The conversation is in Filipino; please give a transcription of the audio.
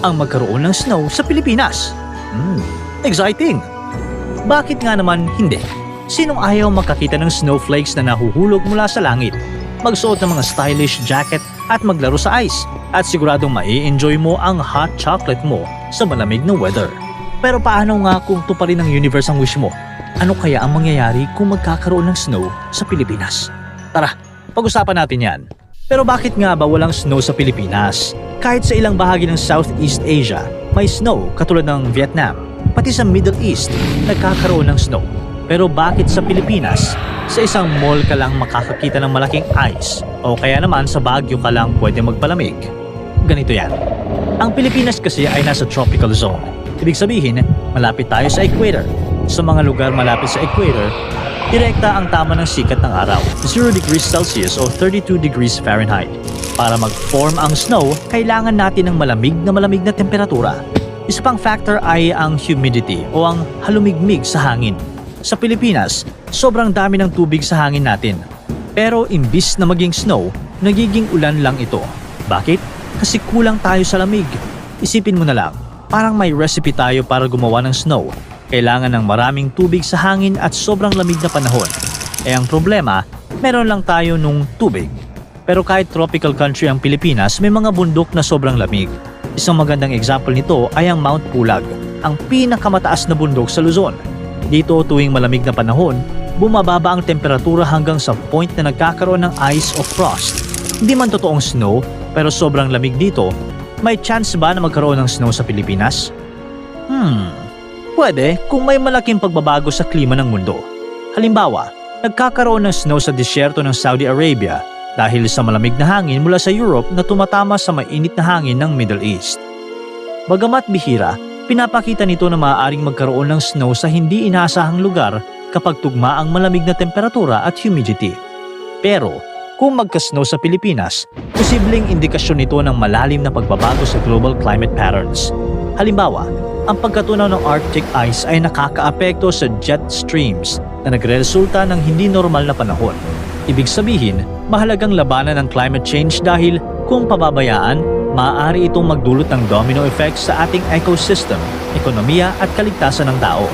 ang magkaroon ng snow sa Pilipinas. Hmm, exciting! Bakit nga naman hindi? Sinong ayaw makakita ng snowflakes na nahuhulog mula sa langit? Magsuot ng mga stylish jacket at maglaro sa ice at siguradong mai-enjoy mo ang hot chocolate mo sa malamig na weather. Pero paano nga kung to pa rin ang universe ang wish mo? Ano kaya ang mangyayari kung magkakaroon ng snow sa Pilipinas? Tara, pag-usapan natin yan. Pero bakit nga ba walang snow sa Pilipinas? Kahit sa ilang bahagi ng Southeast Asia, may snow katulad ng Vietnam. Pati sa Middle East, nagkakaroon ng snow. Pero bakit sa Pilipinas, sa isang mall ka lang makakakita ng malaking ice o kaya naman sa Baguio ka lang pwede magpalamig? Ganito yan. Ang Pilipinas kasi ay nasa tropical zone. Ibig sabihin, malapit tayo sa equator. Sa mga lugar malapit sa equator, direkta ang tama ng sikat ng araw, 0 degrees Celsius o 32 degrees Fahrenheit. Para mag-form ang snow, kailangan natin ng malamig na malamig na temperatura. Isa pang factor ay ang humidity o ang halumigmig sa hangin. Sa Pilipinas, sobrang dami ng tubig sa hangin natin. Pero imbis na maging snow, nagiging ulan lang ito. Bakit? Kasi kulang tayo sa lamig. Isipin mo na lang, parang may recipe tayo para gumawa ng snow. Kailangan ng maraming tubig sa hangin at sobrang lamig na panahon. Eh ang problema, meron lang tayo nung tubig. Pero kahit tropical country ang Pilipinas, may mga bundok na sobrang lamig. Isang magandang example nito ay ang Mount Pulag, ang pinakamataas na bundok sa Luzon. Dito tuwing malamig na panahon, bumababa ang temperatura hanggang sa point na nagkakaroon ng ice o frost. Hindi man totoong snow, pero sobrang lamig dito, may chance ba na magkaroon ng snow sa Pilipinas? Hmm, pwede kung may malaking pagbabago sa klima ng mundo. Halimbawa, nagkakaroon ng snow sa disyerto ng Saudi Arabia dahil sa malamig na hangin mula sa Europe na tumatama sa mainit na hangin ng Middle East. Bagamat bihira, pinapakita nito na maaaring magkaroon ng snow sa hindi inaasahang lugar kapag tugma ang malamig na temperatura at humidity. Pero, kung magka-snow sa Pilipinas, posibleng indikasyon nito ng malalim na pagbabago sa global climate patterns. Halimbawa, ang pagkatunaw ng Arctic ice ay nakakaapekto sa jet streams na nagresulta ng hindi normal na panahon. Ibig sabihin, mahalagang labanan ang climate change dahil kung pababayaan, maaari itong magdulot ng domino effect sa ating ecosystem, ekonomiya at kaligtasan ng tao.